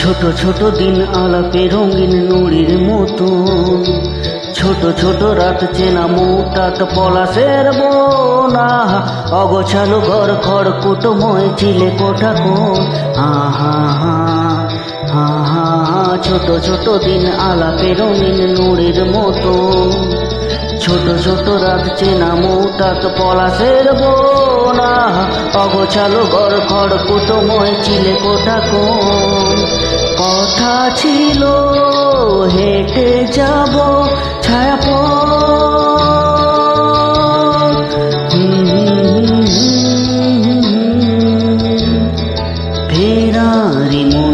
ছোট ছোট দিন আলাপে রঙিন নুড়ির মতো। ছোট ছোট রাত চেনা মোটাত পলাশের বোনা। অগোছালো ঘর খড় কুটময় চিলে কোঠা কো আহা হা হা, ছোট ছোট দিন আলাপে রঙিন নুড়ির মতো। ছোট ছোট রাত চেনা মৌটাক পলাশের বোনা। অগোছালো ঘর খড় কুটময় চিলে কোটা কোন। কথা ছিল, হেঁটে যাব ছায়া ফেরারি মন